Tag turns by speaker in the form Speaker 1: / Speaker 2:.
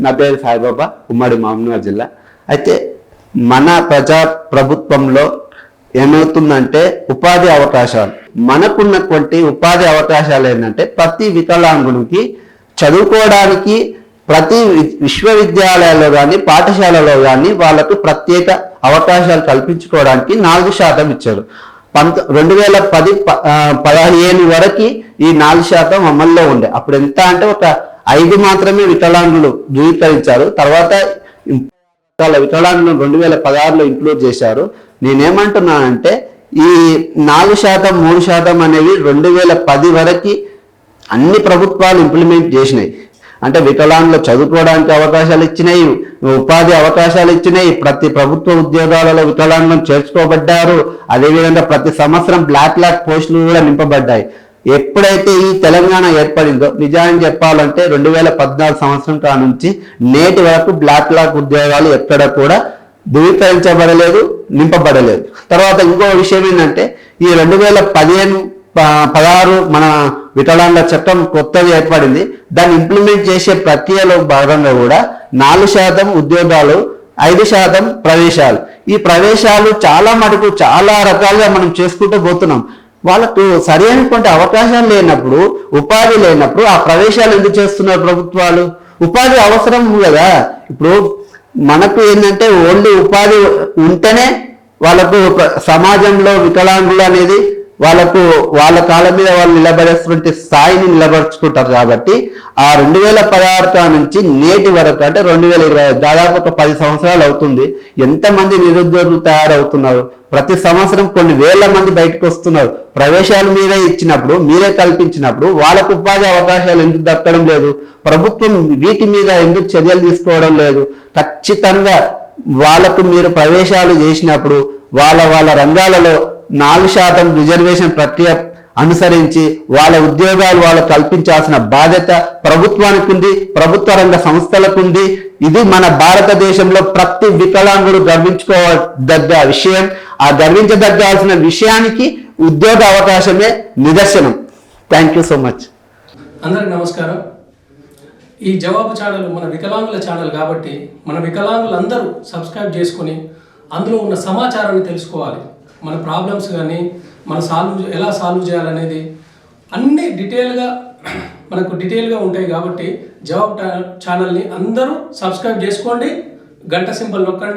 Speaker 1: నా పేరు సాయిబాబా ఉమ్మడి మామూలు జిల్లా. అయితే మన ప్రజా ప్రభుత్వంలో ఏమవుతుందంటే ఉపాధి అవకాశాలు మనకున్నటువంటి ఉపాధి అవకాశాలు ఏంటంటే ప్రతి వికలాంగునికి చదువుకోవడానికి ప్రతి వి- విశ్వవిద్యాలయాల్లో కానీ పాఠశాలలో కానీ వాళ్ళకు ప్రత్యేక అవకాశాలు కల్పించుకోవడానికి నాలుగు శాతం ఇచ్చారు. పంత రెండు వేల పది ప- పదిహేను వరకు ఈ నాలుగు శాతం అమల్లో ఉండే. అప్పుడు ఎంత అంటే ఒక ఐదు మాత్రమే వికలాంగులు ధృవీకరించారు. తర్వాత రకాల వికలాంగులను రెండు వేల పదహారులో ఇంక్లూడ్ చేశారు. నేనేమంటున్నానంటే ఈ నాలుగు శాతం మూడు శాతం అనేవి రెండు వేల పది వరకు అన్ని ప్రభుత్వాలు ఇంప్లిమెంట్ చేసినాయి. అంటే వికలాంగులు చదువుకోవడానికి అవకాశాలు ఇచ్చినాయి ఉపాధి అవకాశాలు ఇచ్చినాయి ప్రతి ప్రభుత్వ ఉద్యోగాలలో వికలాంగులను చేర్చుకోబడ్డారు. అదేవిధంగా ప్రతి సంవత్సరం బ్లాక్ బ్లాక్ పోస్టులు కూడా నింపబడ్డాయి. ఎప్పుడైతే ఈ తెలంగాణ ఏర్పడిందో నిజాన్ని చెప్పాలంటే రెండు వేల పద్నాలుగు సంవత్సరం కా నుంచి నేటి వరకు బ్లాక్ లాక్ ఉద్యోగాలు ఎక్కడ కూడా ధృవీకరించబడలేదు నింపబడలేదు. తర్వాత ఇంకో విషయం ఏంటంటే ఈ రెండు వేల పదిహేను ప- పదహారు మన వికలాంగ చట్టం కొత్తది ఏర్పడింది. దాన్ని ఇంప్లిమెంట్ చేసే ప్రక్రియలో భాగంగా కూడా నాలుగు శాతం ఉద్యోగాలు ఐదు శాతం ప్రవేశాలు. ఈ ప్రవేశాలు చాలా మటుకు చాలా రకాలుగా మనం చేసుకుంటూ పోతున్నాం. వాళ్ళకు సరైనటువంటి అవకాశాలు లేనప్పుడు ఉపాధి లేనప్పుడు ఆ ప్రవేశాలు ఎందుకు చేస్తున్నారు ప్రభుత్వాలు? ఉపాధి అవసరం కదా. ఇప్పుడు మనకు ఏంటంటే ఓన్లీ ఉపాధి ఉంటేనే వాళ్ళకు సమాజంలో వికలాంగులు అనేది వాళ్ళకు వాళ్ళ కాళ్ళ మీద వాళ్ళు నిలబడేటువంటి స్థాయిని నిలబరుచుకుంటారు కాబట్టి ఆ రెండు వేల పదహారు నుంచి నేటి వరకు అంటే రెండు వేల ఇరవై దాదాపు ఒక పది సంవత్సరాలు అవుతుంది. ఎంతమంది నిరుద్యోగులు తయారవుతున్నారు? ప్రతి సంవత్సరం కొన్ని వేల మంది బయటకు వస్తున్నారు. ప్రవేశాలు మీరే ఇచ్చినప్పుడు మీరే కల్పించినప్పుడు వాళ్ళకు ఉపాధి అవకాశాలు ఎందుకు దక్కడం లేదు? ప్రభుత్వం వీటి మీద ఎందుకు చర్యలు తీసుకోవడం లేదు? ఖచ్చితంగా వాళ్ళకు మీరు ప్రవేశాలు చేసినప్పుడు వాళ్ళ వాళ్ళ రంగాలలో నాలుగు శాతం రిజర్వేషన్ ప్రక్రియ అనుసరించి వాళ్ళ ఉద్యోగాలు వాళ్ళకు కల్పించాల్సిన బాధ్యత ప్రభుత్వానికి ఉంది ప్రభుత్వ రంగ సంస్థలకు ఉంది. ఇది మన భారతదేశంలో ప్రతి వికలాంగుడు గర్వించుకోదగ్గ విషయం. ఆ గర్వించదగ్గాల్సిన విషయానికి ఉద్యోగ అవకాశమే నిదర్శనం. థ్యాంక్ యూ సో మచ్
Speaker 2: అందరికి నమస్కారం. ఈ జవాబు ఛానల్ మన వికలాంగుల ఛానల్ కాబట్టి మన వికలాంగులందరూ సబ్స్క్రైబ్ చేసుకొని అందులో ఉన్న సమాచారాన్ని తెలుసుకోవాలి. మన ప్రాబ్లమ్స్ కానీ మన సాల్వ్ ఎలా సాల్వ్ చేయాలనేది అన్ని డీటెయిల్గా మనకు డీటెయిల్గా ఉంటాయి కాబట్టి జవాబ్ ఛానల్ని అందరూ సబ్స్క్రైబ్ చేసుకోండి. గంట సింబల్ నొక్కండి.